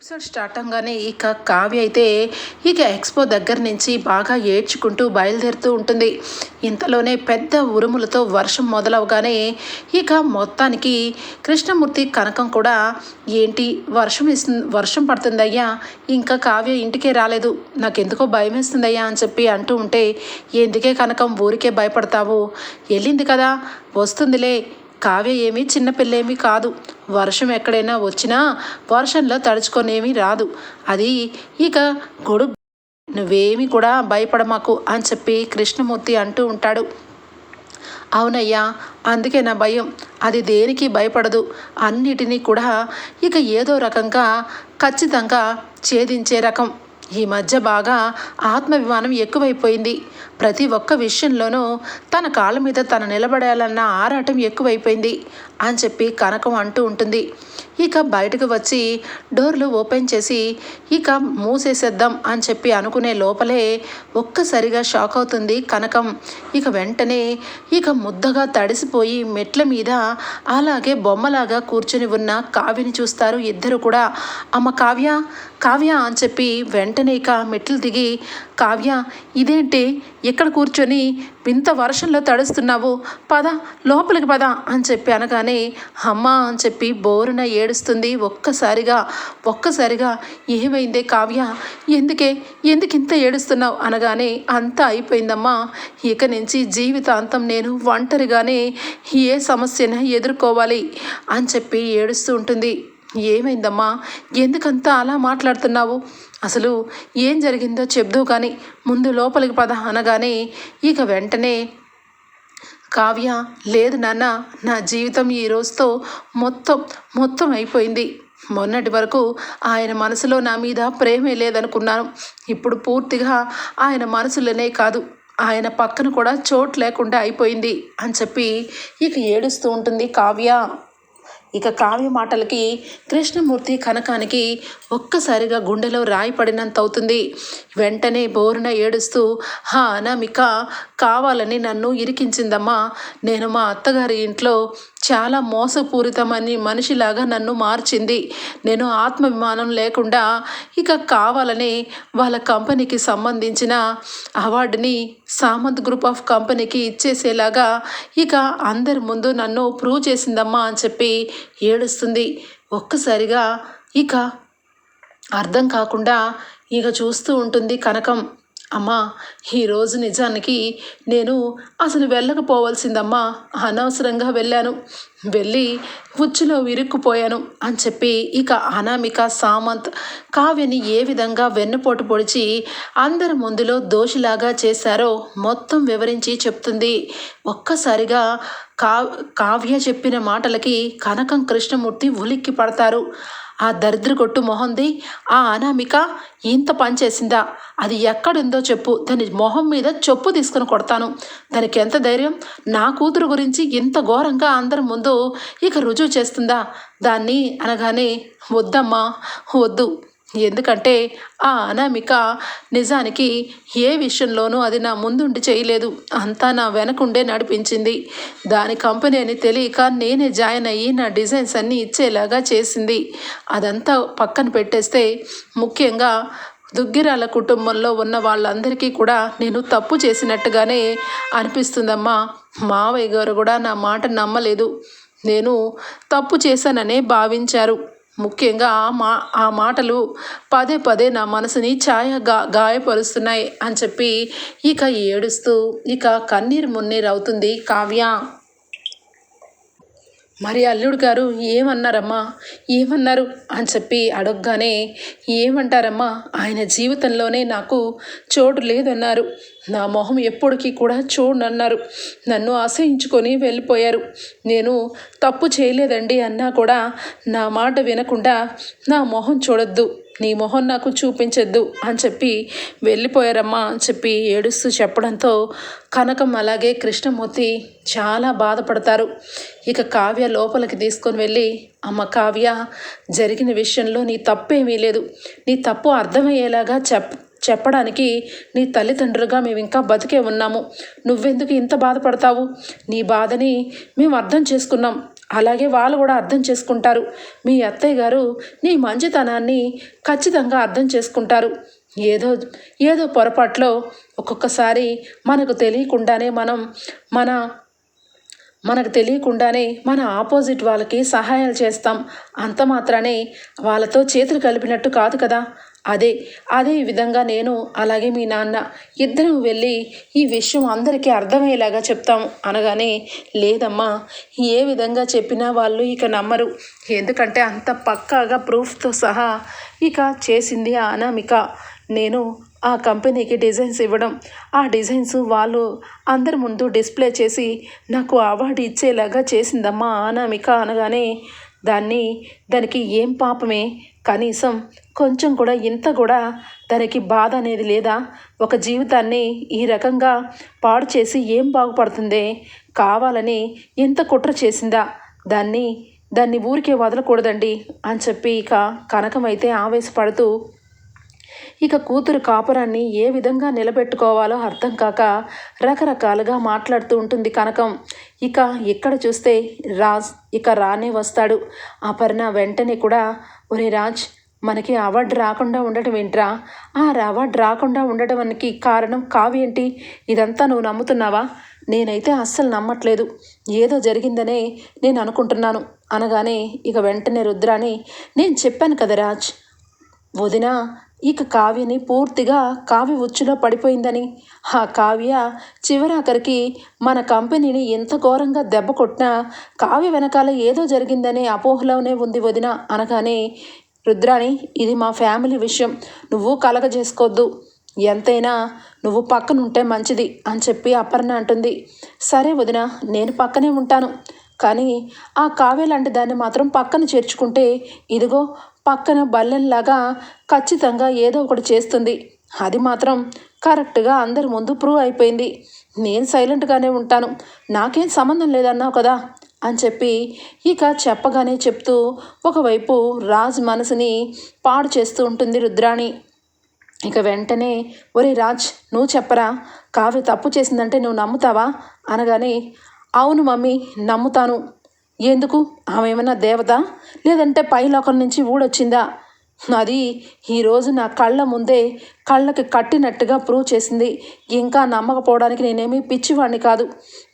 Episode start అవగానే ఇక కావ్య అయితే ఇక ఎక్స్పో దగ్గర నుంచి బాగా ఏడ్చుకుంటూ బయలుదేరుతూ ఉంటుంది. ఇంతలోనే పెద్ద ఉరుములతో వర్షం మొదలవగానే ఇక మొత్తానికి కృష్ణమూర్తి కనకం కూడా ఏంటి? వర్షం ఇస్తుంది వర్షం పడుతుందయ్యా. ఇంకా కావ్య ఇంటికే రాలేదు. నాకెందుకో భయం వేస్తుందయ్యా అని చెప్పి అంటూ ఉంటే ఎందుకే కనకం ఊరికే భయపడతావు? వెళ్ళింది కదా. వస్తుందిలే. కావ్య ఏమీ చిన్నపిల్లేమీ కాదు. వర్షం ఎక్కడైనా వచ్చినా వర్షంలో తడుచుకొనేమీ రాదు. అది ఇక గొడు నువ్వేమీ కూడా భయపడమాకు అని చెప్పి కృష్ణమూర్తి అంటూ ఉంటాడు. అవునయ్యా అందుకే నా భయం. అది దేనికి భయపడదు. అన్నిటినీ కూడా ఇక ఏదో రకంగా ఖచ్చితంగా ఛేదించే రకం. ఈ మధ్య బాగా ఆత్మభిమానం ఎక్కువైపోయింది. ప్రతి ఒక్క విషయంలోనూ తన కాళ్ళ మీద తను నిలబడాలన్న ఆరాటం ఎక్కువైపోయింది అని చెప్పి కనకం అంటూ ఉంటుంది. ఇక బయటకు వచ్చి డోర్లు ఓపెన్ చేసి ఇక మూసేసేద్దాం అని చెప్పి అనుకునే లోపలే ఒక్కసారిగా షాక్ అవుతుంది కనకం. ఇక వెంటనే ఇక ముద్దగా తడిసిపోయి మెట్ల మీద అలాగే బొమ్మలాగా కూర్చుని ఉన్న కావ్యని చూస్తారు ఇద్దరు కూడా. అమ్మ కావ్య కావ్య అని చెప్పి వెంటనే ఇక మెట్లు దిగి కావ్య ఇదేంటి? ఇక్కడ కూర్చొని వింత వర్షంలో తడుస్తున్నావు పద లోపలికి పద అని చెప్పి అనగానే అమ్మ అని చెప్పి బోరున ఏడుస్తుంది ఒక్కసారిగా ఒక్కసారిగా ఏమైందే కావ్య ఎందుకే ఎందుకు ఇంత ఏడుస్తున్నావు? అనగానే అంతా అయిపోయిందమ్మా ఇక నుంచి జీవితాంతం నేను ఒంటరిగానే ఏ సమస్యను ఎదుర్కోవాలి? అని చెప్పి ఏడుస్తూ ఉంటుంది. ఏమైందమ్మా? ఎందుకంతా అలా మాట్లాడుతున్నావు? అసలు ఏం జరిగిందో చెప్దు కానీ ముందు లోపలికి పద అనగానే ఇక వెంటనే కావ్య లేదు నాన్న నా జీవితం ఈ రోజుతో మొత్తం మొత్తం అయిపోయింది. మొన్నటి వరకు ఆయన మనసులో నా మీద ప్రేమే లేదనుకున్నాను. ఇప్పుడు పూర్తిగా ఆయన మనసులోనే కాదు. ఆయన పక్కన కూడా చోటు లేకుండా అయిపోయింది అని చెప్పి ఇక ఏడుస్తూ ఉంటుంది కావ్య. ఇక కావ్య మాటలకి కృష్ణమూర్తి కనకానికి ఒక్కసారిగా గుండెలో రాయి పడినంత అవుతుంది వెంటనే బోరున ఏడుస్తూ హా అనామిక కావాలని నన్ను ఇరికించిందమ్మా. నేను మా అత్తగారి ఇంట్లో చాలా మోసపూరితమని మనిషిలాగా నన్ను మార్చింది. నేను ఆత్మభిమానం లేకుండా ఇక కావాలని వాళ్ళ కంపెనీకి సంబంధించిన అవార్డుని సామంత్ గ్రూప్ ఆఫ్ కంపెనీకి ఇచ్చేసేలాగా ఇక అందరి ముందు నన్ను ప్రూవ్ చేసిందమ్మా అని చెప్పి ఏడుస్తుంది. ఒక్కసారిగా ఇక అర్థం కాకుండా ఇక చూస్తూ ఉంటుంది కనకం. అమ్మా ఈరోజు నిజానికి నేను అసలు వెళ్ళకపోవాల్సిందమ్మా. అనవసరంగా వెళ్ళాను. వెళ్ళి ఉచ్చులో విరుక్కుపోయాను అని చెప్పి ఇక అనామిక సామంత్ కావ్యని ఏ విధంగా వెన్నుపోటు పొడిచి అందరి ముందులో దోషిలాగా చేశారో మొత్తం వివరించి చెప్తుంది. ఒక్కసారిగా కా కావ్య చెప్పిన మాటలకి కనకం కృష్ణమూర్తి ఉలిక్కి పడతారు ఆ దరిద్ర కొట్టు మొహంది. ఆ అనామిక ఇంత పనిచేసిందా అది ఎక్కడుందో చెప్పు. దాని మొహం మీద చెప్పు తీసుకుని కొడతాను. దానికి ఎంత ధైర్యం? నా కూతురు గురించి ఇంత ఘోరంగా అందరి ముందు ఇక రుజువు చేస్తుందా? దాన్ని అనగానే వద్దమ్మా వద్దు. ఎందుకంటే ఆ అనామిక నిజానికి ఏ విషయంలోనూ అది నా ముందుండి చేయలేదు. అంతా నా వెనకుండే నడిపించింది. దాని కంపెనీ అని తెలియక నేనే జాయిన్ అయ్యి నా డిజైన్స్ అన్నీ ఇచ్చేలాగా చేసింది. అదంతా పక్కన పెట్టేస్తే ముఖ్యంగా దుగ్గిరాల కుటుంబంలో ఉన్న వాళ్ళందరికీ కూడా నేను తప్పు చేసినట్టుగానే అనిపిస్తుందమ్మా. మావయ్య గారు కూడా నా మాట నమ్మలేదు. నేను తప్పు చేశాననే భావించారు. ముఖ్యంగా ఆ మా ఆ మాటలు పదే పదే నా మనసుని ఛాయ గా గాయపరుస్తున్నాయి అని చెప్పి ఇక ఏడుస్తూ ఇక కన్నీరు మున్నీరు అవుతుంది కావ్య. మరి అల్లుడు గారు ఏమన్నారమ్మా? ఏమన్నారు? అని చెప్పి అడగగానే ఏమంటారమ్మా? ఆయన జీవితంలోనే నాకు చోటు లేదన్నారు. నా మొహం ఎప్పటికీ కూడా చూడనన్నారు. నన్ను ఆశ్రయించుకొని వెళ్ళిపోయారు. నేను తప్పు చేయలేదండి అన్నా కూడా నా మాట వినకుండా నా మొహం చూడొద్దు. నీ మొహం నాకు చూపించద్దు అని చెప్పి వెళ్ళిపోయారమ్మా అని చెప్పి ఏడుస్తూ చెప్పడంతో కనకం అలాగే కృష్ణమూర్తి చాలా బాధపడతారు. ఇక కావ్య లోపలికి తీసుకొని వెళ్ళి అమ్మ కావ్య జరిగిన విషయంలో నీ తప్పేమీ లేదు. నీ తప్పు అర్థమయ్యేలాగా చెప్ చెప్పడానికి నీ తల్లిదండ్రులుగా మేము ఇంకా బతికే ఉన్నాము. నువ్వెందుకు ఇంత బాధపడతావు? నీ బాధని మేము అర్థం చేసుకున్నాం. అలాగే వాళ్ళు కూడా అర్థం చేసుకుంటారు. మీ అత్తయ్య గారు నీ మంచితనాన్ని ఖచ్చితంగా అర్థం చేసుకుంటారు. ఏదో ఏదో పొరపాట్లో ఒక్కొక్కసారి మనకు తెలియకుండానే మనం మన మనకు తెలియకుండానే మన ఆపోజిట్ వాళ్ళకి సహాయాలు చేస్తాం. అంత మాత్రానే వాళ్ళతో చేతులు కలిపినట్టు కాదు కదా. అదే అదే విధంగా నేను అలాగే మీ నాన్న ఇద్దరం వెళ్ళి ఈ విషయం అందరికీ అర్థమయ్యేలాగా చెప్తాం అనగానే లేదమ్మా ఏ విధంగా చెప్పినా వాళ్ళు ఇక నమ్మరు. ఎందుకంటే అంత పక్కాగా ప్రూఫ్తో సహా ఇక చేసింది ఆ అనామిక. నేను ఆ కంపెనీకి డిజైన్స్ ఇవ్వడం ఆ డిజైన్స్ వాళ్ళు అందరి ముందు డిస్ప్లే చేసి నాకు అవార్డు ఇచ్చేలాగా చేసిందమ్మా అనామిక. అనగానే దాన్ని దానికి ఏం పాపమే కనీసం కొంచెం కూడా ఇంత కూడా దానికి బాధ అనేది లేదా ఒక జీవితాన్ని ఈ రకంగా పాడు చేసి ఏం బాగుపడుతుంది? కావాలని ఎంత కుట్ర చేసిందా? దాన్ని దాన్ని ఊరికే వదలకూడదండి అని చెప్పి ఇక కనకమైతే ఆవేశపడుతూ ఇక కూతురు కాపురాన్ని ఏ విధంగా నిలబెట్టుకోవాలో అర్థం కాక రకరకాలుగా మాట్లాడుతూ ఉంటుంది కనకం. ఇక ఇక్కడ చూస్తే రాజ్ ఇక రానే వస్తాడు. అపర్ణ వెంటనే కూడా ఒరే రాజ్ మనకి అవార్డు రాకుండా ఉండటం ఏంట్రా? ఆ అవార్డు రాకుండా ఉండటానికి కారణం కావేంటి ఏంటి? ఇదంతా నువ్వు నమ్ముతున్నావా? నేనైతే అస్సలు నమ్మట్లేదు. ఏదో జరిగిందనే నేను అనుకుంటున్నాను. అనగానే ఇక వెంటనే రుద్రాని నేను చెప్పాను కదా రాజ్ వదిన ఇక కావ్యని పూర్తిగా కావ్య ఉచ్చులో పడిపోయిందని. ఆ కావ్య చివరాఖరికి మన కంపెనీని ఎంత ఘోరంగా దెబ్బ కొట్టినా కావ్య వెనకాల ఏదో జరిగిందనే అపోహలోనే ఉంది వదిన అనగానే రుద్రాణి ఇది మా ఫ్యామిలీ విషయం. నువ్వు కలగజేసుకోవద్దు ఎంతైనా నువ్వు పక్కన ఉంటే మంచిది అని చెప్పి అపర్ణ అంటుంది. సరే వదిన నేను పక్కనే ఉంటాను. కానీ ఆ కావ్య లాంటి దాన్ని మాత్రం పక్కన చేర్చుకుంటే ఇదిగో పక్కన బల్లెంలాగా ఖచ్చితంగా ఏదో ఒకటి చేస్తుంది. అది మాత్రం కరెక్ట్గా అందరి ముందు ప్రూవ్ అయిపోయింది. నేను సైలెంట్గానే ఉంటాను. నాకేం సంబంధం లేదన్నావు కదా? అని చెప్పి ఇక చెప్పగానే చెప్తూ ఒకవైపు రాజ్ మనసుని పాడు చేస్తూ ఉంటుంది రుద్రాణి. ఇక వెంటనే ఒరే రాజ్ నువ్వు చెప్పరా? కావ్య తప్పు చేసిందంటే నువ్వు నమ్ముతావా? అనగానే అవును మమ్మీ నమ్ముతాను. ఎందుకు? ఆమె ఏమైనా దేవత? లేదంటే పైలోకం నుంచి ఊడొచ్చిందా? అది ఈరోజు నా కళ్ళ ముందే కళ్ళకి కట్టినట్టుగా ప్రూవ్ చేసింది. ఇంకా నమ్మకపోవడానికి నేనేమీ పిచ్చివాడిని కాదు.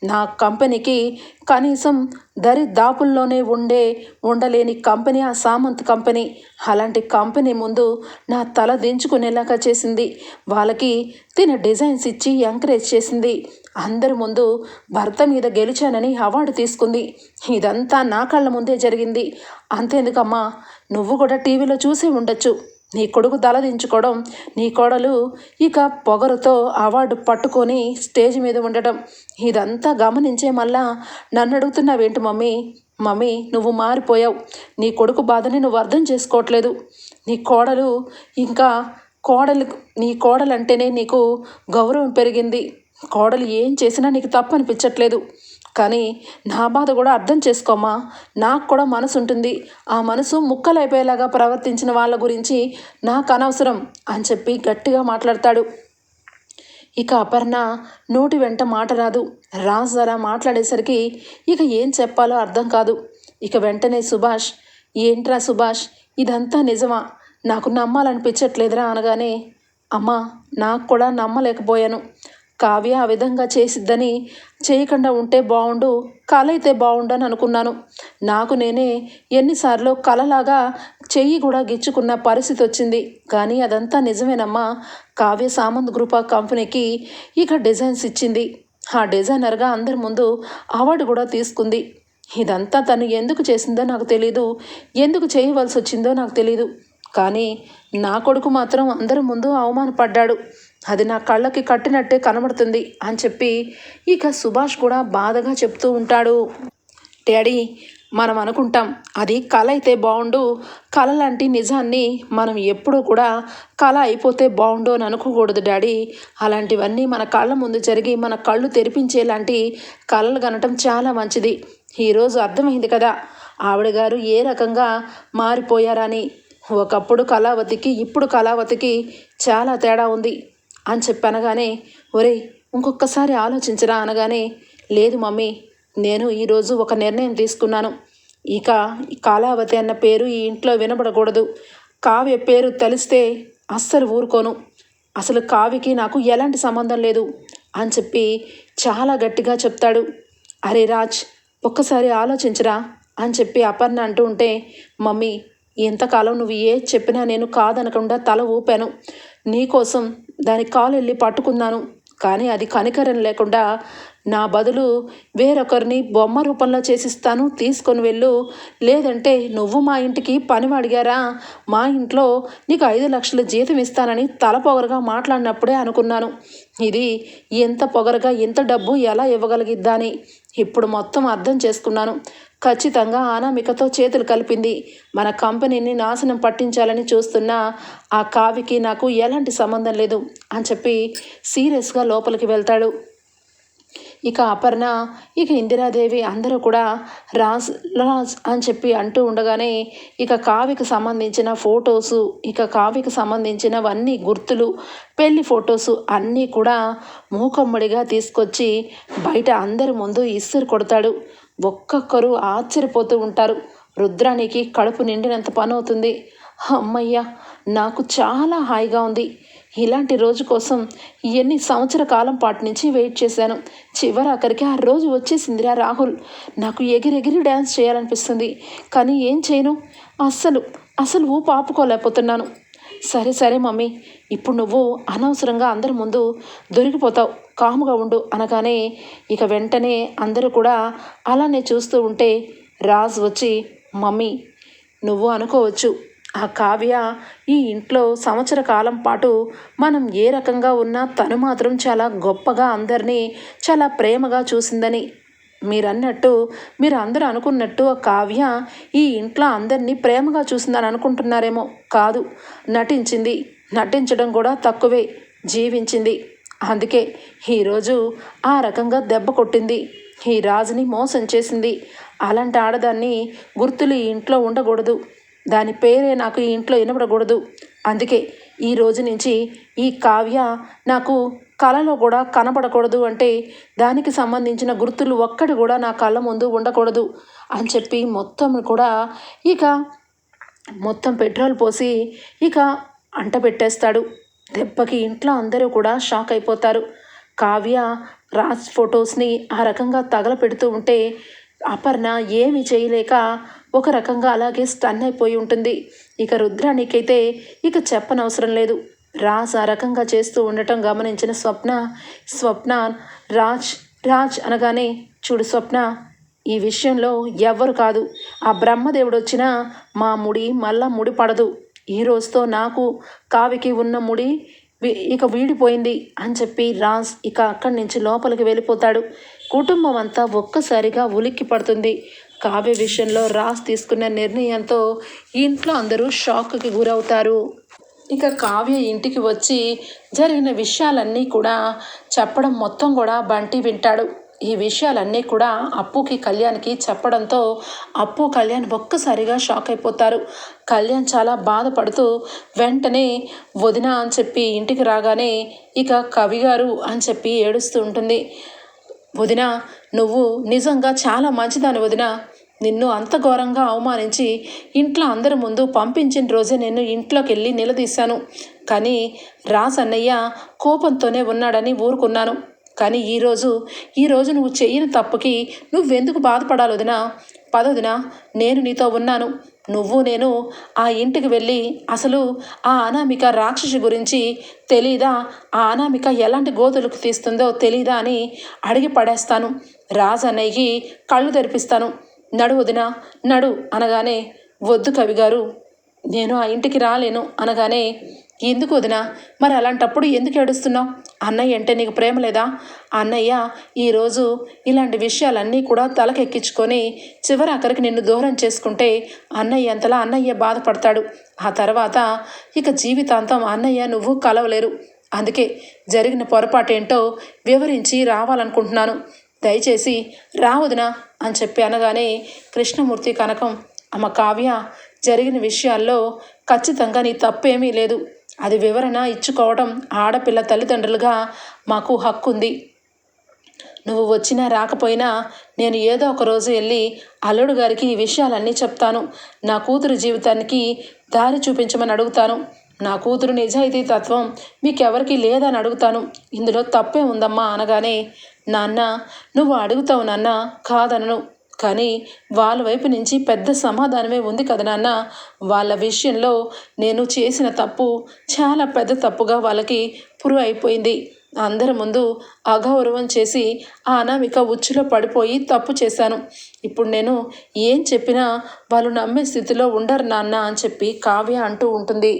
నా కంపెనీకి కనీసం దరి దాపుల్లోనే ఉండే ఉండలేని కంపెనీ ఆ సామంత్ కంపెనీ. అలాంటి కంపెనీ ముందు నా తల దించుకునేలాగా చేసింది. వాళ్ళకి తిన డిజైన్స్ ఇచ్చి ఎంకరేజ్ చేసింది. అందరి ముందు భర్త మీద గెలిచానని అవార్డు తీసుకుంది. ఇదంతా నా కళ్ళ ముందే జరిగింది. అంతేందుకమ్మా నువ్వు కూడా టీవీలో చూసే ఉండొచ్చు. నీ కొడుకు తలదించుకోవడం నీ కోడలు ఇక పొగరుతో అవార్డు పట్టుకొని స్టేజ్ మీద ఉండటం ఇదంతా గమనించే మళ్ళా నన్ను అడుగుతున్నావేంటి మమ్మీ? మమ్మీ నువ్వు మారిపోయావు. నీ కొడుకు బాధని నువ్వు అర్థం చేసుకోవట్లేదు. నీ కోడలు ఇంకా కోడలు నీ కోడలంటేనే నీకు గౌరవం పెరిగింది. కోడలు ఏం చేసినా నీకు తప్పు అనిపించట్లేదు కానీ నా బాధ కూడా అర్థం చేసుకోమా నాకు కూడా మనసు ఉంటుంది ఆ మనసు ముక్కలైపోయేలాగా ప్రవర్తించిన వాళ్ళ గురించి నాకు అనవసరం అని చెప్పి గట్టిగా మాట్లాడతాడు. ఇక అపర్ణ నోటి వెంట మాట రాదు. రాజారా మాట్లాడేసరికి ఇక ఏం చెప్పాలో అర్థం కాదు. ఇక వెంటనే సుభాష్ ఏంట్రా సుభాష్ ఇదంతా నిజమా? నాకు నమ్మాలనిపించట్లేదురా అనగానే అమ్మా నాకు కూడా నమ్మలేకపోయాను. కావ్య ఆ విధంగా చేసిద్దని చేయకుండా ఉంటే బాగుండు కళ అయితే బాగుండని అనుకున్నాను. నాకు నేనే ఎన్నిసార్లు కళలాగా చెయ్యి కూడా గిచ్చుకున్న పరిస్థితి వచ్చింది. కానీ అదంతా నిజమేనమ్మా. కావ్య సామంత్ గ్రూప్ ఆఫ్ కంపెనీకి ఇక డిజైన్స్ ఇచ్చింది. ఆ డిజైనర్గా అందరి ముందు అవార్డు కూడా తీసుకుంది. ఇదంతా తను ఎందుకు చేసిందో నాకు తెలీదు. ఎందుకు చేయవలసి వచ్చిందో నాకు తెలీదు. కానీ నా కొడుకు మాత్రం అందరి ముందు అవమానపడ్డాడు. అది నా కళ్ళకి కట్టినట్టే కనబడుతుంది అని చెప్పి ఇక సుభాష్ కూడా బాధగా చెప్తూ ఉంటాడు. డాడీ మనం అనుకుంటాం అది కళ అయితే బాగుండు కళ లాంటి నిజాన్ని మనం ఎప్పుడూ కూడా కళ అయిపోతే బాగుండు అని అనుకోకూడదు డాడీ. అలాంటివన్నీ మన కళ్ళ ముందు జరిగి మన కళ్ళు తెరిపించేలాంటి కళలు కనటం చాలా మంచిది. ఈరోజు అర్థమైంది కదా ఆవిడ గారు ఏ రకంగా మారిపోయారని. ఒకప్పుడు కళావతికి ఇప్పుడు కళావతికి చాలా తేడా ఉంది. అని చెప్పనగానే ఒరే ఇంకొకసారి ఆలోచించరా? అనగానే లేదు మమ్మీ నేను ఈరోజు ఒక నిర్ణయం తీసుకున్నాను. ఇక కాలావతి అన్న పేరు ఈ ఇంట్లో వినబడకూడదు. కావ్య పేరు తెలిస్తే అస్సలు ఊరుకోను. అసలు కావ్యకి నాకు ఎలాంటి సంబంధం లేదు అని చెప్పి చాలా గట్టిగా చెప్తాడు. అరే రాజ్ ఒక్కసారి ఆలోచించరా? అని చెప్పి అపర్ణ అంటూ ఉంటే మమ్మీ ఎంతకాలం నువ్వు ఏ చెప్పినా నేను కాదనకుండా తల ఊపాను. నీకోసం దాని కాలు వెళ్ళి పట్టుకున్నాను. కానీ అది కనికరం లేకుండా నా బదులు వేరొకరిని బొమ్మ రూపంలో చేసిస్తాను తీసుకొని వెళ్ళు. లేదంటే నువ్వు మా ఇంటికి పని అడిగారా మా ఇంట్లో నీకు ఐదు లక్షల జీతం ఇస్తానని తల పొగరగా మాట్లాడినప్పుడే అనుకున్నాను. ఇది ఎంత పొగరగా ఎంత డబ్బు ఎలా ఇవ్వగలిగిద్దా అని ఇప్పుడు మొత్తం అర్థం చేసుకున్నాను. ఖచ్చితంగా అనామికతో చేతులు కలిపింది. మన కంపెనీని నాశనం పట్టించాలని చూస్తున్న ఆ కావికి నాకు ఎలాంటి సంబంధం లేదు అని చెప్పి సీరియస్గా లోపలికి వెళ్తాడు. ఇక అపర్ణ ఇక ఇందిరాదేవి అందరూ కూడా రాజ్ రాజ్ అని చెప్పి అంటూ ఉండగానే ఇక కావికి సంబంధించిన ఫొటోసు ఇక కావికి సంబంధించినవన్నీ గుర్తులు పెళ్ళి ఫొటోసు అన్నీ కూడా మూకమ్మడిగా తీసుకొచ్చి బయట అందరి ముందు ఇస్సురు కొడతాడు. ఒక్కొక్కరు ఆశ్చర్యపోతూ ఉంటారు. రుద్రానికి కడుపు నిండినంత పని అవుతుంది అమ్మయ్య నాకు చాలా హాయిగా ఉంది. ఇలాంటి రోజు కోసం ఎన్ని సంవత్సర కాలం పాటు నుంచి వెయిట్ చేశాను. చివరి అక్కడికి ఆ రోజు వచ్చేసిందిరా రాహుల్. నాకు ఎగిరెగిరి డ్యాన్స్ చేయాలనిపిస్తుంది. కానీ ఏం చేయను? అస్సలు అసలు ఊపు ఆపుకోలేకపోతున్నాను. సరే సరే మమ్మీ. ఇప్పుడు నువ్వు అనవసరంగా అందరి ముందు దొరికిపోతావు. కాముగా ఉండు అనగానే ఇక వెంటనే అందరూ కూడా అలానే చూస్తూ ఉంటే రాజ్ వచ్చి మమ్మీ నువ్వు అనుకోవచ్చు. ఆ కావ్య ఈ ఇంట్లో సంవత్సర కాలం పాటు మనం ఏ రకంగా ఉన్నా తను మాత్రం చాలా గొప్పగా అందరినీ చాలా ప్రేమగా చూసిందని మీరన్నట్టు మీరు అందరూ అనుకున్నట్టు ఆ కావ్య ఈ ఇంట్లో అందరినీ ప్రేమగా చూసిందని అనుకుంటున్నారేమో కాదు. నటించింది నటించడం కూడా తక్కువే జీవించింది. అందుకే ఈరోజు ఆ రకంగా దెబ్బ కొట్టింది. ఈ రాజుని మోసం చేసింది. అలాంటి ఆడదాన్ని గుర్తులు ఈ ఇంట్లో ఉండకూడదు. దాని పేరే నాకు ఈ ఇంట్లో వినపడకూడదు. అందుకే ఈ రోజు నుంచి ఈ కావ్య నాకు కళలో కూడా కనపడకూడదు అంటే దానికి సంబంధించిన గుర్తులు ఒక్కటి కూడా నా కళ్ళ ముందు ఉండకూడదు అని చెప్పి మొత్తం కూడా ఇక మొత్తం పెట్రోల్ పోసి ఇక అంట పెట్టేస్తాడు. దెబ్బకి ఇంట్లో అందరూ కూడా షాక్ అయిపోతారు. కావ్య రాజ్ ఫొటోస్ని ఆ రకంగా తగలపెడుతూ ఉంటే అపర్ణ ఏమి చేయలేక ఒక రకంగా అలాగే స్టన్ అయిపోయి ఉంటుంది. ఇక రుద్రానికైతే ఇక చెప్పనవసరం లేదు. రాజ్ ఆ రకంగా చేస్తూ ఉండటం గమనించిన స్వప్న స్వప్న రాజ్ రాజ్ అనగానే చూడు స్వప్న ఈ విషయంలో ఎవ్వరు కాదు. ఆ బ్రహ్మదేవుడు వచ్చినా మా ముడి మళ్ళా ముడి పడదు. ఈ రోజుతో నాకు కావికి ఉన్న ముడి ఇక వీడిపోయింది అని చెప్పి రాజ్ ఇక అక్కడి నుంచి లోపలికి వెళ్ళిపోతాడు. కుటుంబం అంతా ఒక్కసారిగా ఉలిక్కి పడుతుంది. కావ్య విషయంలో రాజ్ తీసుకున్న నిర్ణయంతో ఇంట్లో అందరూ షాక్కి గురవుతారు. ఇక కావ్య ఇంటికి వచ్చి జరిగిన విషయాలన్నీ కూడా చెప్పడం మొత్తం కూడా బంటి వింటాడు. ఈ విషయాలన్నీ కూడా అప్పుకి కళ్యాణ్కి చెప్పడంతో అప్పు కళ్యాణ్ ఒక్కసారిగా షాక్ అయిపోతారు. కళ్యాణ్ చాలా బాధపడుతూ వెంటనే వదిన అని చెప్పి ఇంటికి రాగానే ఇక కవి గారు అని చెప్పి ఏడుస్తూ ఉంటుంది. వదిన నువ్వు నిజంగా చాలా మంచిదాని వదిన. నిన్ను అంత ఘోరంగా అవమానించి ఇంట్లో అందరి ముందు పంపించిన రోజే నేను ఇంట్లోకి వెళ్ళి నిలదీశాను. కానీ రాసన్నయ్య కోపంతోనే ఉన్నాడని ఊరుకున్నాను. కానీ ఈరోజు ఈరోజు నువ్వు చెయ్యని తప్పుకి నువ్వెందుకు బాధపడాలి వదినా? పదొదినా నేను నీతో ఉన్నాను. నువ్వు నేను ఆ ఇంటికి వెళ్ళి అసలు ఆ అనామిక రాక్షసి గురించి తెలీదా? ఆ అనామిక ఎలాంటి గోతులకు తీస్తుందో తెలీదా అని అడిగి పడేస్తాను. రాజన్నయ్యకి కళ్ళు తెరిపిస్తాను. నడు వదిన నడు అనగానే వద్దు కవిగారు నేను ఆ ఇంటికి రాలేను అనగానే ఎందుకు వదినా? మరి అలాంటప్పుడు ఎందుకు ఏడుస్తున్నావు? అన్నయ్య అంటే నీకు ప్రేమ లేదా? అన్నయ్య ఈరోజు ఇలాంటి విషయాలన్నీ కూడా తలకెక్కించుకొని చివరి అక్కడికి నిన్ను దూరం చేసుకుంటే అన్నయ్య అంతలా అన్నయ్య బాధపడతాడు. ఆ తర్వాత ఇక జీవితాంతం అన్నయ్య నువ్వు కలవలేరు. అందుకే జరిగిన పొరపాటేంటో వివరించి రావాలనుకుంటున్నాను. దయచేసి రావదునా అని చెప్పి అనగానే కృష్ణమూర్తి కనకం అమ్మ కావ్య జరిగిన విషయాల్లో ఖచ్చితంగా నీ తప్పేమీ లేదు. అది వివరణ ఇచ్చుకోవడం ఆడపిల్ల తల్లిదండ్రులుగా మాకు హక్కు ఉంది నువ్వు వచ్చినా రాకపోయినా నేను ఏదో ఒక రోజు వెళ్ళి అల్లుడు గారికి ఈ విషయాలన్నీ చెప్తాను. నా కూతురు జీవితానికి దారి చూపించమని అడుగుతాను. నా కూతురు నిజాయితీ తత్వం మీకెవరికి లేదని అడుగుతాను. ఇందులో తప్పే ఉందమ్మా అనగానే నాన్న నువ్వు అడుగుతావు నాన్న కాదనను. కానీ వాళ్ళ వైపు నుంచి పెద్ద సమాధానమే ఉంది కదా నాన్న. వాళ్ళ విషయంలో నేను చేసిన తప్పు చాలా పెద్ద తప్పుగా వాళ్ళకి పురు అయిపోయింది. అందరి ముందు అగౌరవం చేసి ఆ అనామిక ఉచ్చులో పడిపోయి తప్పు చేశాను. ఇప్పుడు నేను ఏం చెప్పినా వాళ్ళు నమ్మే స్థితిలో ఉండరు నాన్న అని చెప్పి కావ్య అంటూ ఉంటుంది.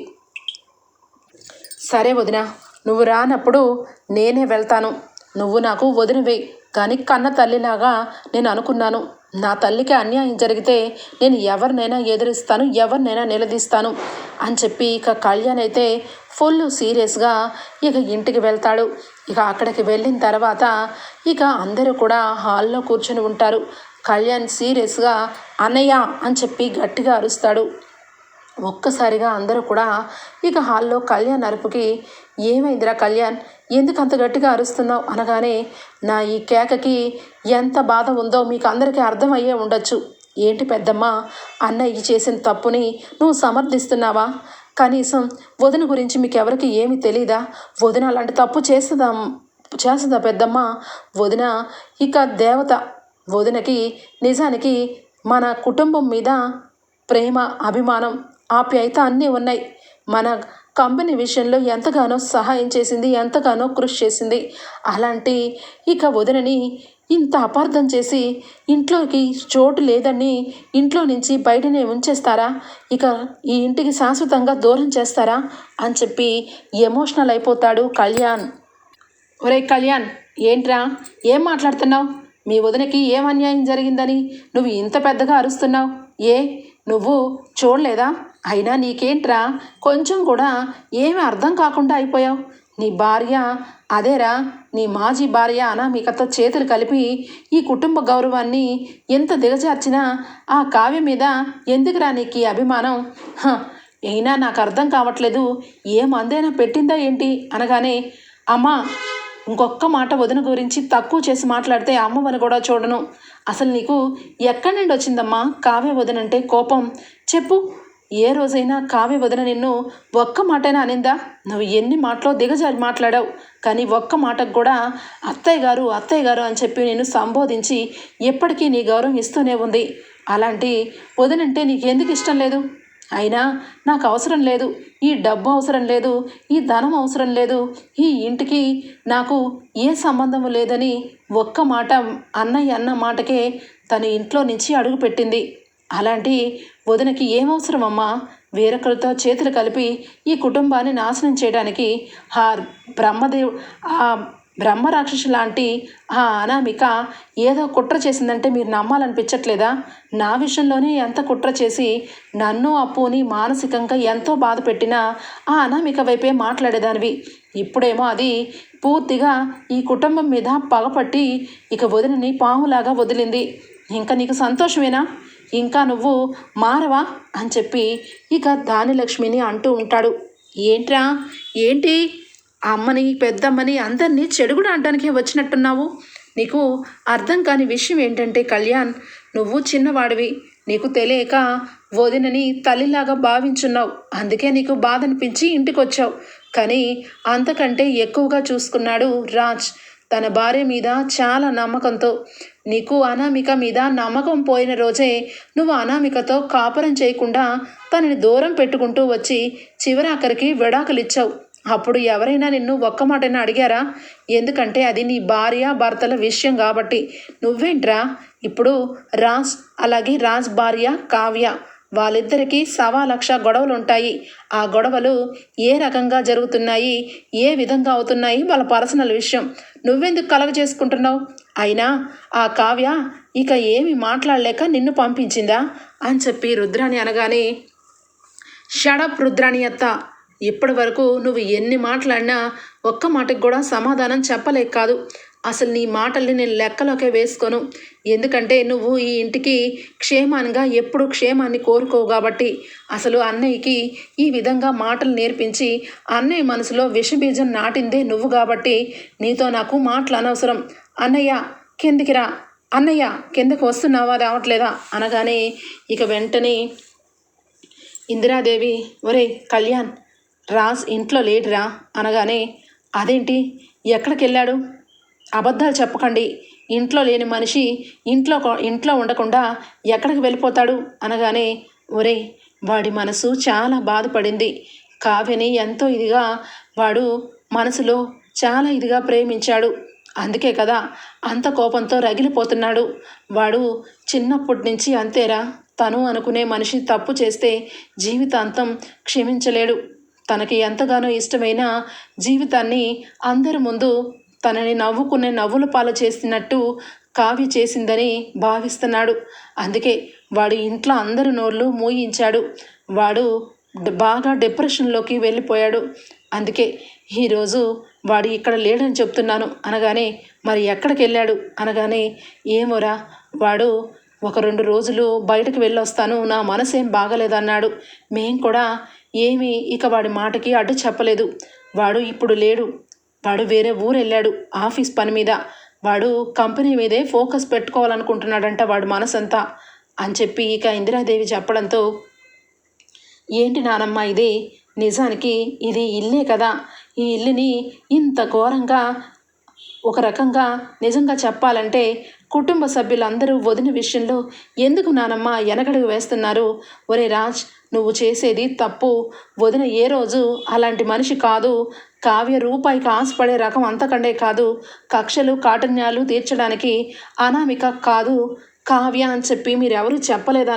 సరే వదిన నువ్వు రానప్పుడు నేనే వెళ్తాను. నువ్వు నాకు వదినవే కానీ కన్న తల్లిలాగా నేను అనుకున్నాను. నా తల్లికి అన్యాయం జరిగితే నేను ఎవరినైనా ఎదిరిస్తాను ఎవరినైనా నిలదీస్తాను అని చెప్పి ఇక కళ్యాణ్ అయితే ఫుల్ సీరియస్గా ఇక ఇంటికి వెళ్తాడు. ఇక అక్కడికి వెళ్ళిన తర్వాత ఇక అందరూ కూడా హాల్లో కూర్చొని ఉంటారు. కళ్యాణ్ సీరియస్గా అన్నయ్య అని చెప్పి గట్టిగా అరుస్తాడు. ఒక్కసారిగా అందరూ కూడా ఇక హాల్లో కళ్యాణ్ అరుపుకి ఏమైందిరా కళ్యాణ్? ఎందుకు అంత గట్టిగా అరుస్తున్నావు? అనగానే నా ఈ కేకకి ఎంత బాధ ఉందో మీకు అందరికీ అర్థమయ్యే ఉండొచ్చు. ఏంటి పెద్దమ్మ అన్నయ్య చేసిన తప్పుని నువ్వు సమర్థిస్తున్నావా? కనీసం వదిన గురించి మీకు ఎవరికి ఏమీ తెలీదా? వదిన అలాంటి తప్పు చేస్తుందా చేస్తుందా పెద్దమ్మ? వదిన ఇక దేవత వదినకి నిజానికి మన కుటుంబం మీద ప్రేమ అభిమానం ఆప్యాయత అన్నీ ఉన్నాయి. మన కంపెనీ విషయంలో ఎంతగానో సహాయం చేసింది ఎంతగానో కృషి చేసింది. అలాంటి ఇక వదినని ఇంత అపార్థం చేసి ఇంట్లోకి చోటు లేదని ఇంట్లో నుంచి బయటనే ఉంచేస్తారా? ఇక ఈ ఇంటికి శాశ్వతంగా దూరం చేస్తారా? అని చెప్పి ఎమోషనల్ అయిపోతాడు కళ్యాణ్. ఒరే కళ్యాణ్ ఏంట్రా? ఏం మాట్లాడుతున్నావు? మీ వదినకి ఏం అన్యాయం జరిగిందని నువ్వు ఇంత పెద్దగా అరుస్తున్నావు? ఏ? నువ్వు చూడలేదా? అయినా నీకేంట్రా? కొంచెం కూడా ఏమి అర్థం కాకుండా అయిపోయావు? నీ భార్య అదేరా నీ మాజీ భార్య అనామికతో చేతులు కలిపి ఈ కుటుంబ గౌరవాన్ని ఎంత దిగజార్చినా ఆ కావ్య మీద ఎందుకురా నీకు ఈ అభిమానం? హ, అయినా నాకు అర్థం కావట్లేదు. ఏ మందైనా పెట్టిందా ఏంటి? అనగానే అమ్మా ఇంకొక్క మాట వదిన గురించి తక్కువ చేసి మాట్లాడితే అమ్మవని కూడా చూడను. అసలు నీకు ఎక్కడి నుండి వచ్చిందమ్మా కావ్య వదినంటే కోపం? చెప్పు. ఏ రోజైనా కావ్య వదిన నిన్ను ఒక్క మాటైనా అనిందా? నువ్వు ఎన్ని మాటలో దిగజారి మాట్లాడావు? కానీ ఒక్క మాటకు కూడా అత్తయ్య గారు అత్తయ్య గారు అని చెప్పి నేను సంబోధించి ఎప్పటికీ నీ గౌరవం ఇస్తూనే ఉంది. అలాంటి వదినంటే నీకెందుకు ఇష్టం లేదు? అయినా నాకు అవసరం లేదు. ఈ డబ్బు అవసరం లేదు. ఈ ధనం అవసరం లేదు. ఈ ఇంటికి నాకు ఏ సంబంధము లేదని ఒక్క మాట అన్నయ్య అన్న మాటకే తన ఇంట్లో నుంచి అడుగు పెట్టింది అలాంటి వదినకి ఏమవసరమమ్మా? వేరొకరితో చేతులు కలిపి ఈ కుటుంబాన్ని నాశనం చేయడానికి ఆ బ్రహ్మదేవ్ ఆ బ్రహ్మరాక్షసు లాంటి ఆ అనామిక ఏదో కుట్ర చేసిందంటే మీరు నమ్మాలనిపించట్లేదా? నా విషయంలోనే ఎంత కుట్ర చేసి నన్ను అప్పుని మానసికంగా ఎంతో బాధ పెట్టినా ఆ అనామిక వైపే మాట్లాడేదానివి. ఇప్పుడేమో అది పూర్తిగా ఈ కుటుంబం మీద పగపట్టి ఇక వదిలిని పాములాగా వదిలింది. ఇంకా నీకు సంతోషమేనా? ఇంకా నువ్వు మారవా? అని చెప్పి ఇక దానిలక్ష్మిని అంటూ ఉంటాడు. ఏంట్రా? ఏంటి? అమ్మని పెద్దమ్మని అందరినీ చెడుగుడు అంటానికే వచ్చినట్టున్నావు? నీకు అర్థం కాని విషయం ఏంటంటే కళ్యాణ్ నువ్వు చిన్నవాడివి. నీకు తెలియక వదినని తల్లిలాగా భావించున్నావు. అందుకే నీకు బాధ అనిపించి ఇంటికి వచ్చావు కానీ అంతకంటే ఎక్కువగా చూసుకున్నాడు రాజ్. తన భార్య మీద చాలా నమ్మకంతో నీకు అనామిక మీద నమ్మకం పోయిన రోజే నువ్వు అనామికతో కాపురం చేయకుండా తనని దూరం పెట్టుకుంటూ వచ్చి చివరాఖరికి విడాకులిచ్చావు. అప్పుడు ఎవరైనా నిన్ను ఒక్క మాటైనా అడిగారా? ఎందుకంటే అది నీ భార్య భర్తల విషయం కాబట్టి. నువ్వేంట్రా? ఇప్పుడు రాజ్ అలాగే రాజ్ భార్య కావ్య వాళ్ళిద్దరికీ సవా లక్ష గొడవలు ఉంటాయి ఆ గొడవలు ఏ రకంగా జరుగుతున్నాయి? ఏ విధంగా అవుతున్నాయి? వాళ్ళ పర్సనల్ విషయం. నువ్వెందుకు కలగ చేసుకుంటున్నావు? అయినా ఆ కావ్య ఇక ఏమి మాట్లాడలేక నిన్ను పంపించిందా? అని చెప్పి రుద్రాణి అనగానే షడప్ రుద్రాణి అత్త. ఇప్పటి వరకు నువ్వు ఎన్ని మాట్లాడినా ఒక్క మాటకు కూడా సమాధానం చెప్పలేక కాదు. అసలు నీ మాటల్ని నేను లెక్కలోకే వేసుకోను. ఎందుకంటే నువ్వు ఈ ఇంటికి క్షేమాన్గా ఎప్పుడు క్షేమాన్ని కోరుకోవు కాబట్టి అసలు అన్నయ్యకి ఈ విధంగా మాటలు నేర్పించి అన్నయ్య మనసులో విషబీజం నాటిందే నువ్వు కాబట్టి నీతో నాకు మాటలు అనవసరం. అన్నయ్య కిందికి రా. అన్నయ్య కిందకు వస్తున్నావా? రావట్లేదా? అనగానే ఇక వెంటనే ఇందిరాదేవి ఒరే కళ్యాణ్ రాజ్ ఇంట్లో లేడురా. అనగానే అదేంటి? ఎక్కడికి వెళ్ళాడు అబద్ధాలు చెప్పకండి. ఇంట్లో లేని మనిషి ఇంట్లో ఇంట్లో ఉండకుండా ఎక్కడికి వెళ్ళిపోతాడు? అనగానే ఒరే వాడి మనసు చాలా బాధపడింది. కావ్యని ఎంతో ఇదిగా వాడు మనసులో చాలా ఇదిగా ప్రేమించాడు. అందుకే కదా అంత కోపంతో రగిలిపోతున్నాడు. వాడు చిన్నప్పటి నుంచి అంతేరా తను అనుకునే మనిషి తప్పు చేస్తే జీవితాంతం క్షమించలేడు. తనకి ఎంతగానో ఇష్టమైన జీవితాన్ని అందరి ముందు తనని నవ్వుకునే నవ్వుల పాలు చేసినట్టు కావ్య చేసిందని భావిస్తున్నాడు. అందుకే వాడు ఇంట్లో అందరి నోళ్ళు మూయించాడు. వాడు బాగా డిప్రెషన్లోకి వెళ్ళిపోయాడు. అందుకే ఈరోజు వాడు ఇక్కడ లేడని చెప్తున్నాను అనగానే మరి ఎక్కడికి వెళ్ళాడు? అనగానే ఏమోరా వాడు ఒక రెండు రోజులు బయటకు వెళ్ళొస్తాను నా మనసేం బాగలేదన్నాడు. మేం కూడా ఏమీ ఇక వాడి మాటకి అడ్డు చెప్పలేదు. వాడు ఇప్పుడు లేడు. వాడు వేరే ఊరు వెళ్ళాడు ఆఫీస్ పని మీద. వాడు కంపెనీ మీదే ఫోకస్ పెట్టుకోవాలనుకుంటున్నాడంట వాడు మనసంతా అని చెప్పి ఇక ఇందిరాదేవి చెప్పడంతో ఏంటి నానమ్మ ఇది? నిజానికి ఇది ఇల్లే కదా. ఈ ఇల్లుని ఇంత ఘోరంగా ఒక రకంగా నిజంగా చెప్పాలంటే కుటుంబ సభ్యులందరూ వదిన విషయంలో ఎందుకు నానమ్మ వెనకడుగు వేస్తున్నారు? ఒరే రాజ్ నువ్వు చేసేది తప్పు. వదిన ఏ రోజు అలాంటి మనిషి కాదు. కావ్య రూపాయికి ఆశపడే రకం అంతకంటే కాదు. కక్షలు కాఠిన్యాలు తీర్చడానికి అనామిక కాదు. కావ్య అని చెప్పి మీరెవరు చెప్పలేదా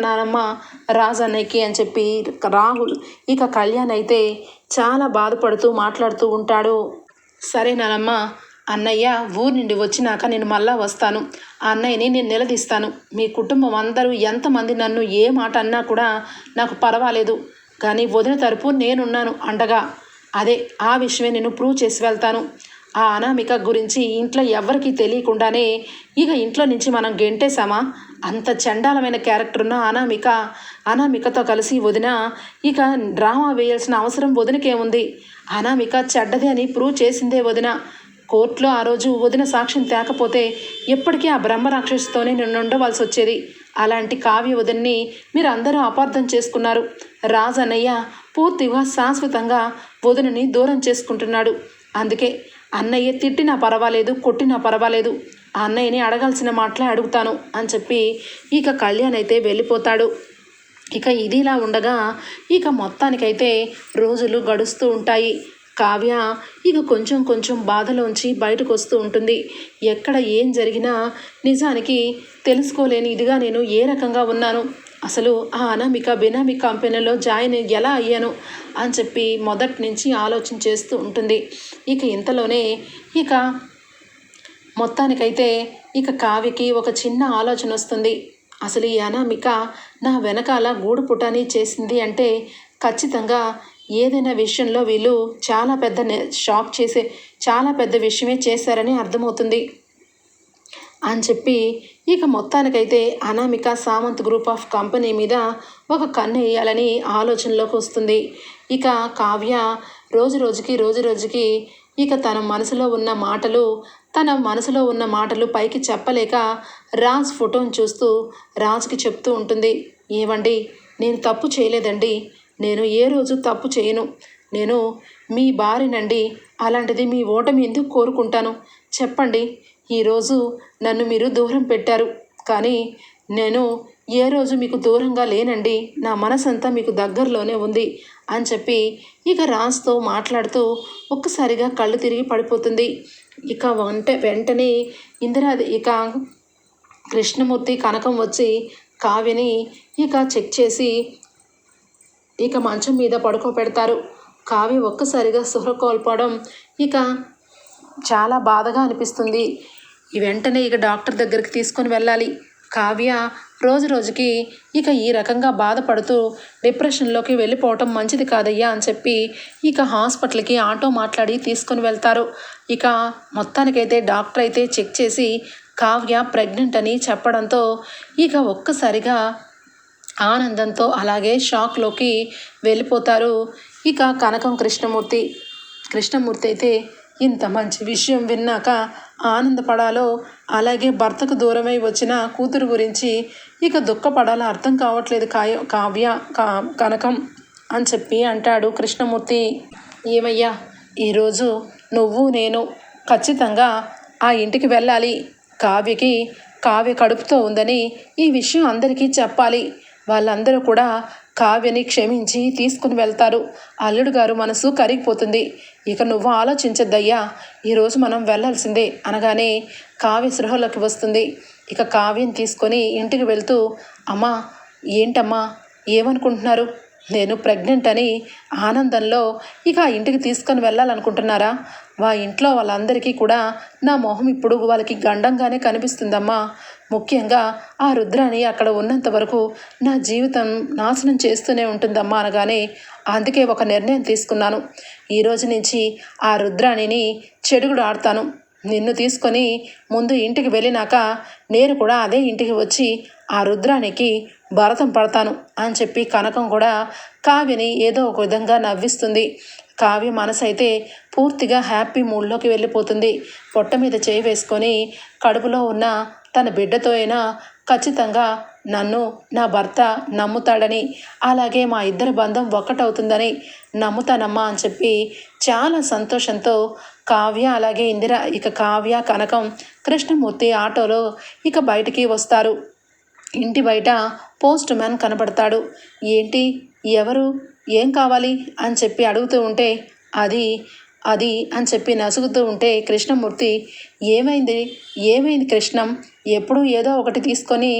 రాజన్నయ్యకి అని చెప్పి రాహుల్. ఇక కళ్యాణ్ అయితే చాలా బాధపడుతూ మాట్లాడుతూ ఉంటాడు. సరే నానమ్మా అన్నయ్య ఊరు నుండి వచ్చినాక నేను మళ్ళా వస్తాను. ఆ అన్నయ్యని నేను నిలదీస్తాను. మీ కుటుంబం అందరూ ఎంతమంది నన్ను ఏ మాట అన్నా కూడా నాకు పర్వాలేదు. కానీ వదిన తరపు నేనున్నాను అండగా అదే ఆ విషయమే నేను ప్రూవ్ చేసి వెళ్తాను. ఆ అనామిక గురించి ఇంట్లో ఎవరికీ తెలియకుండానే ఇక ఇంట్లో నుంచి మనం గెంటేశామా? అంత చండాలమైన క్యారెక్టర్ ఉన్న అనామిక అనామికతో కలిసి వదిన ఇక డ్రామా వేయాల్సిన అవసరం వదినకేముంది అనామిక చెడ్డది అని ప్రూవ్ చేసిందే వదిన. కోర్టులో ఆ రోజు వదిన సాక్ష్యం తేకపోతే ఎప్పటికీ ఆ బ్రహ్మ రాక్షసుతోనే నేను ఉండవలసి వచ్చేది. అలాంటి కావ్య వదిన్ని మీరు అందరూ అపార్థం చేసుకున్నారు. రాజన్నయ్య పూర్తిగా శాశ్వతంగా వదినని దూరం చేసుకుంటున్నాడు. అందుకే అన్నయ్య తిట్టినా పర్వాలేదు కొట్టినా పర్వాలేదు. ఆ అన్నయ్యని అడగాల్సిన మాటలే అడుగుతాను అని చెప్పి ఇక కళ్యాణ్ అయితే వెళ్ళిపోతాడు. ఇక ఇదిలా ఉండగా ఇక మొత్తానికైతే రోజులు గడుస్తూ ఉంటాయి. కావ్య ఇక కొంచెం కొంచెం బాధలోంచి బయటకు వస్తూ ఉంటుంది. ఎక్కడ ఏం జరిగినా నిజానికి తెలుసుకోలేని ఇదిగా నేను ఏ రకంగా ఉన్నాను? అసలు ఆ అనామిక బినామీ కంపెనీలో జాయిన్ ఎలా అయ్యాను అని చెప్పి మొదటి నుంచి ఆలోచన చేస్తూ ఉంటుంది. ఇక ఇంతలోనే ఇక మొత్తానికైతే ఇక కావ్యకి ఒక చిన్న ఆలోచన వస్తుంది. అసలు ఈ అనామిక నా వెనకాల గూడు పుటాని చేసింది అంటే ఖచ్చితంగా ఏదైనా విషయంలో వీళ్ళు చాలా పెద్ద షాక్ చేసే చాలా పెద్ద విషయమే చేశారని అర్థమవుతుంది. అని చెప్పి ఇక మొత్తానికైతే Anamika Samanth group of company మీద ఒక కన్ను వేయాలని ఆలోచనలోకి వస్తుంది. ఇక కావ్య రోజు రోజుకి రోజు రోజుకి ఇక తన మనసులో ఉన్న మాటలు తన మనసులో ఉన్న మాటలు పైకి చెప్పలేక రాజ్ ఫోటోను చూస్తూ రాజ్కి చెప్తూ ఉంటుంది. ఏవండి నేను తప్పు చేయలేదండి. నేను ఏ రోజు తప్పు చేయను. నేను మీ భార్యనండి అలాంటిది మీ ఓటమి ఎందుకు కోరుకుంటాను? చెప్పండి. ఈరోజు నన్ను మీరు దూరం పెట్టారు. కానీ నేను ఏ రోజు మీకు దూరంగా లేనండి. నా మనసంతా మీకు దగ్గరలోనే ఉంది అని చెప్పి ఇక రాజ్తో మాట్లాడుతూ ఒక్కసారిగా కళ్ళు తిరిగి పడిపోతుంది. ఇక వంట వెంటనే ఇందిరా ఇక కృష్ణమూర్తి కనకం వచ్చి కావ్యని ఇక చెక్ చేసి ఇక మంచం మీద పడుకోబెడతారు. కావ్య ఒక్కసారిగా సుహ కోల్పోవడం ఇక చాలా బాధగా అనిపిస్తుంది. వెంటనే ఇక డాక్టర్ దగ్గరికి తీసుకొని వెళ్ళాలి. కావ్య రోజు రోజుకి ఇక ఈ రకంగా బాధపడుతూ డిప్రెషన్లోకి వెళ్ళిపోవటం మంచిది కాదయ్యా అని చెప్పి ఇక హాస్పిటల్కి ఆటో మాట్లాడి తీసుకొని వెళ్తారు. ఇక మొత్తానికైతే డాక్టర్ అయితే చెక్ చేసి కావ్య ప్రెగ్నెంట్ అని చెప్పడంతో ఇక ఒక్కసారిగా ఆనందంతో అలాగే షాక్లోకి వెళ్ళిపోతారు ఇక కనకం కృష్ణమూర్తి. కృష్ణమూర్తి అయితే ఇంత మంచి విషయం విన్నాక ఆనందపడాలో అలాగే భర్తకు దూరమై వచ్చిన కూతురు గురించి ఇక దుఃఖపడాలో? అర్థం కావట్లేదు కాయ కావ్య కా కనకం అని చెప్పి అంటాడు కృష్ణమూర్తి. ఏమయ్యా ఈరోజు నువ్వు నేను ఖచ్చితంగా ఆ ఇంటికి వెళ్ళాలి. కావ్యకి కావ్య కడుపుతో ఉందని ఈ విషయం అందరికీ చెప్పాలి. వాళ్ళందరూ కూడా కావ్యని క్షమించి తీసుకుని వెళ్తారు. అల్లుడు గారు మనసు కరిగిపోతుంది. ఇక నువ్వు ఆలోచించద్దయ్యా. ఈరోజు మనం వెళ్ళాల్సిందే అనగానే కావ్య సృహలోకి వస్తుంది. ఇక కావ్యం తీసుకొని ఇంటికి వెళ్తూ అమ్మా ఏంటమ్మా? ఏమనుకుంటున్నారు? నేను ప్రెగ్నెంట్ అని ఆనందంలో ఇక ఆ ఇంటికి తీసుకొని వెళ్ళాలనుకుంటున్నారా? వా ఇంట్లో వాళ్ళందరికీ కూడా నా మొహం ఇప్పుడు వాళ్ళకి గండంగానే కనిపిస్తుందమ్మా. ముఖ్యంగా ఆ రుద్రాని అక్కడ ఉన్నంత వరకు నా జీవితం నాశనం చేస్తూనే ఉంటుందమ్మా అనగానే అందుకే ఒక నిర్ణయం తీసుకున్నాను. ఈ రోజు నుంచి ఆ రుద్రాణిని చెడుగుడు ఆడతాను. నిన్ను తీసుకొని ముందు ఇంటికి వెళ్ళినాక నేను కూడా అదే ఇంటికి వచ్చి ఆ రుద్రానికి భరతం పడతాను అని చెప్పి కనకం కూడా కావ్యని ఏదో ఒక విధంగా నవ్విస్తుంది. కావ్య మనసు అయితే పూర్తిగా హ్యాపీ మూడ్లోకి వెళ్ళిపోతుంది. పొట్ట మీద చేయి వేసుకొని కడుపులో ఉన్న తన బిడ్డతో అయినా ఖచ్చితంగా నన్ను నా భర్త నమ్ముతాడని అలాగే మా ఇద్దరి బంధం ఒక్కటవుతుందని నమ్ముతానమ్మా అని చెప్పి చాలా సంతోషంతో కావ్య అలాగే ఇందిర ఇక కావ్య కనకం కృష్ణమూర్తి ఆటోలో ఇక బయటికి వస్తారు. ఇంటి బయట పోస్ట్ మ్యాన్ కనబడతాడు ఏంటి? ఎవరు? ఏం కావాలి? అని చెప్పి అడుగుతూ ఉంటే అది అది అని చెప్పి నసుగుతూ ఉంటే కృష్ణమూర్తి ఏమైంది? ఏమైంది కృష్ణం? ఎప్పుడూ ఏదో ఒకటి తీసుకొని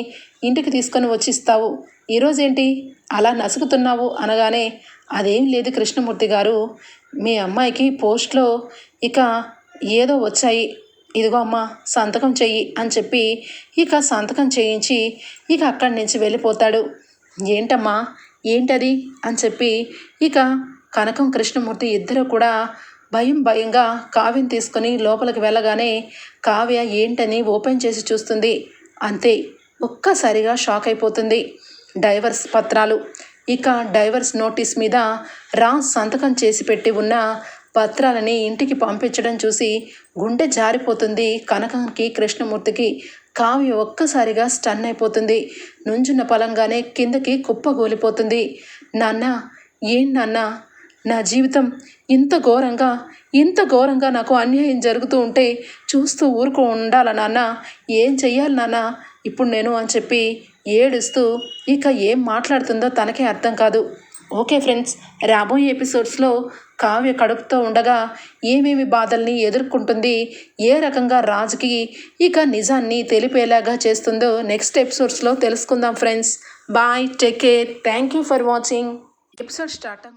ఇంటికి తీసుకొని వచ్చిస్తావు. ఈరోజేంటి అలా నసుకుతున్నావు అనగానే అదేం లేదు కృష్ణమూర్తి గారు. మీ అమ్మాయికి పోస్ట్లో ఇక ఏదో వచ్చాయి. ఇదిగో అమ్మా సంతకం చెయ్యి అని చెప్పి ఇక సంతకం చేయించి ఇక అక్కడి నుంచి వెళ్ళిపోతాడు. ఏంటమ్మా? ఏంటది? అని చెప్పి ఇక కనకం కృష్ణమూర్తి ఇద్దరు కూడా భయం భయంగా కావ్యం తీసుకొని లోపలికి వెళ్ళగానే కావ్య ఏంటని ఓపెన్ చేసి చూస్తుంది. అంతే ఒక్కసారిగా షాక్ అయిపోతుంది. డైవర్స్ పత్రాలు. ఇక డైవర్స్ నోటీస్ మీద రా సంతకం చేసి పెట్టి ఉన్న పత్రాలని ఇంటికి పంపించడం చూసి గుండె జారిపోతుంది కనకంకి కృష్ణమూర్తికి. కావ్య ఒక్కసారిగా స్టన్ అయిపోతుంది. నుంచున్న పలంగానే కిందకి కుప్పగూలిపోతుంది నాన్న ఏం నాన్న? నా జీవితం ఇంత ఘోరంగా ఇంత ఘోరంగా నాకు అన్యాయం జరుగుతూ ఉంటే చూస్తూ ఊరుకో ఉండాల నాన్న? ఏం చెయ్యాలి నాన్న? ఇప్పుడు నేను అని చెప్పి ఏడుస్తూ ఇక ఏం మాట్లాడుతుందో తనకే అర్థం కాదు. ఓకే ఫ్రెండ్స్ రాబోయే ఎపిసోడ్స్లో కావ్య కడుపుతో ఉండగా ఏమేమి బాధల్ని ఎదుర్కొంటుంది ఏ రకంగా రాజుకి ఇక నిజాన్ని తెలిపేలాగా చేస్తుందో నెక్స్ట్ ఎపిసోడ్స్లో తెలుసుకుందాం friends. Bye take care. Thank you for watching. Episode start